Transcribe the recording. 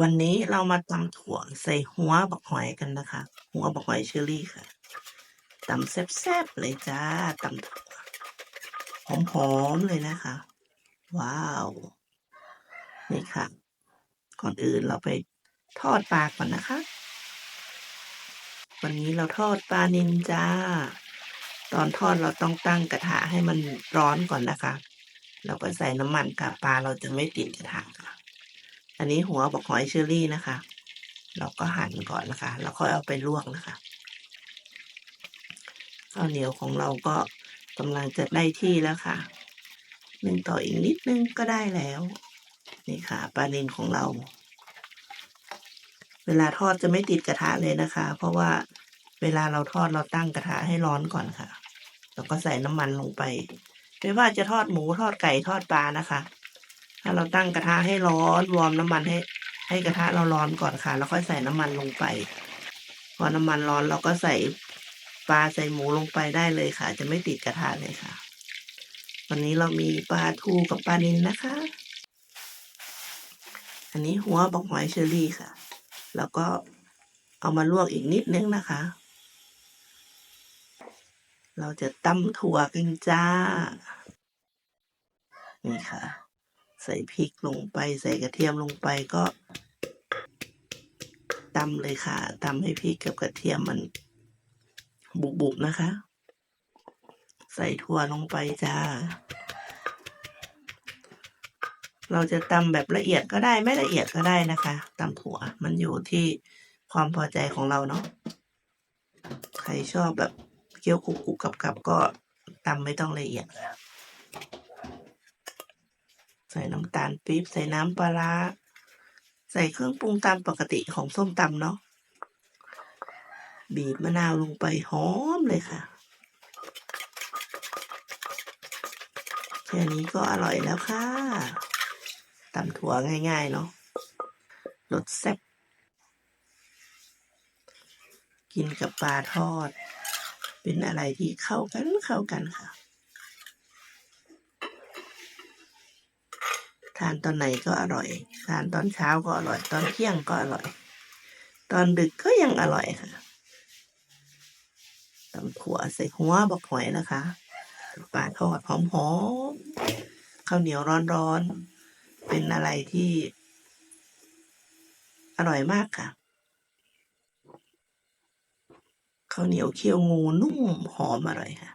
วันนี้เรามาตำถั่วใส่หัวบักหอยกันนะคะ หัวบักหอยเชอรี่ค่ะตำแซ่บๆเลยจ้าตำถั่วหอมๆเลยนะคะ ว้าว นี่ค่ะ ก่อนอื่นเราไปทอดปลาก่อนนะคะ วันนี้เราทอดปลานินจ้า ตอนทอดเราต้องตั้งกระทะให้มันร้อนก่อนนะคะแล้วก็ใส่น้ำมันค่ะปลาเราจะไม่ติดกระทะ อันนี้หัวบอกหอยเชอรี่นะคะ เราก็หั่นก่อนนะคะแล้วค่อยเอาไปลวกนะคะข้าวเหนียวของเราก็กำลังจะได้ที่แล้วค่ะหนึ่งต่ออีกนิดนึงก็ได้แล้ว นี่ค่ะปลานินของเรา เวลาทอดจะไม่ติดกระทะเลยนะคะ เพราะว่าเวลาเราทอดเราตั้งกระทะให้ร้อนก่อนค่ะ แล้วก็ใส่น้ำมันลงไปไม่ว่าจะทอดหมูทอดไก่ทอดปลานะคะ ถ้าเราตั้งกระทะให้ร้อนวอร์มน้ำมันให้ ให้กระทะเราร้อนก่อนค่ะ แล้วค่อยใส่น้ำมันลงไป พอน้ำมันร้อนเราก็ใส่ปลาใส่หมูลงไปได้เลยค่ะ จะไม่ติดกระทะเลยค่ะ วันนี้เรามีปลาทูกับปลานิลนะคะ อันนี้หัวบอกหอยเชอรี่ค่ะ แล้วก็เอามาลวกอีกนิดนึงนะคะ เราจะตำถั่วกันจ้า นี่ค่ะ ใส่พริกลงไป ใส่กระเทียมลงไปก็ตำเลยค่ะตำให้พริกกับกระเทียมมันบุบๆนะคะ ใส่ถั่วลงไปจ้า เราจะตำแบบละเอียดก็ได้ไม่ละเอียดก็ได้นะคะตำถั่วมันอยู่ที่ความพอใจของเราเนาะใครชอบแบบเคี้ยวกุกกุกกับกับๆก็ตำไม่ต้องละเอียดค่ะ ส่น้ำตาลปี๊บใส่น้ำปลาร้าใส่เครื่องปรุงตามปกติของส้มตำเนาะบีบมะนาวลงไปหอมเลยค่ะ แค่นี้ก็อร่อยแล้วค่ะตำถั่วง่ายๆเนาะรสแซ่บกินกับปลาทอด เป็นอะไรที่เข้ากันเข้ากันค่ะ ทานตอนไหนก็อร่อย ทานตอนเช้าก็อร่อย ตอนเที่ยงก็อร่อย ตอนดึกก็ยังอร่อยค่ะตำถั่วใส่หัวบอกหอยนะคะปลาทอดหอมๆข้าวเหนียวร้อนๆ เป็นอะไรที่ อร่อยมากค่ะข้าวเหนียวเคี่ยวงูนุ่มหอมอร่อยค่ะ